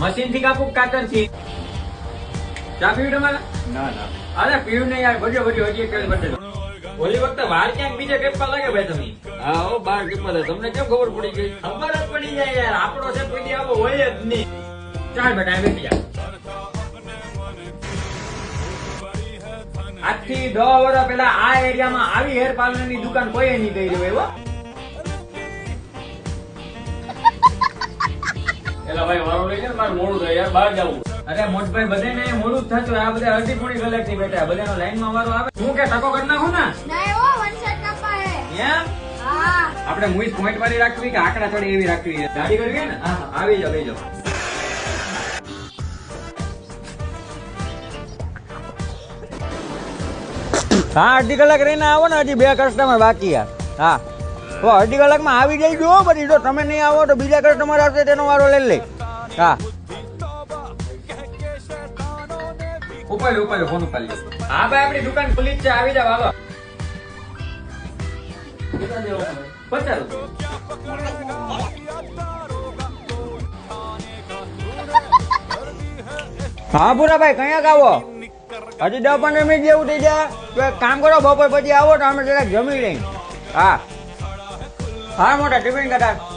મશીનથી કાપું કાતરથી? ચા પીવું તમારે? ના ના. અરે પીવું નહીં યાર ભર્યો ભર્યો હજી એક બદલો ઓલી વખતે વાર ક્યાંક બીજે કેપા લાગે ભાઈ તમે? હા ઓ બાર કેપા લાગે. તમને કેમ ખબર પડી ગઈ? ખબર જ પડી જાય યાર આપણો છે પીડી આવો હોય જ નહીં. ચાલ બેટા આવી ગયા આજથી દસ વર્ષ પેલા આ એરિયામાં આવી હેર પાર્લરની દુકાન કોઈ નહીં ગઈ રહ્યો એવો ભાઈ વારો પોઈન્ટ વાળી રાખવી કે આંકડા થોડી એવી રાખવી? ગાડી કરવી ને? આવી જાવ આવી હા અડધી કલાક રહીને આવો ને હજી બે કસ્ટમર બાકી યાર હા. તો અડધી કલાકમાં આવી જાય જો પછી જો તમે નહીં આવો તો બીજા કસ્ટમર આવશે તેનો વારો લઈ લે. હા. ઉપાડ્યો ઉપાડ્યો ફોન ઉપાડ્યો હા ભાઈ આપણી દુકાન ખુલ્લી જ છે આવી જાવ હાલો. પચાસ હા પૂરાભાઈ કયાક આવો હજી દસ પંદર મિનિટ જેવું થઈ જાય. તો એક કામ કરો બપોર પછી આવો તો અમે જરાક જમી લઈએ. હા. હા મોટા ટિફિન કદાચ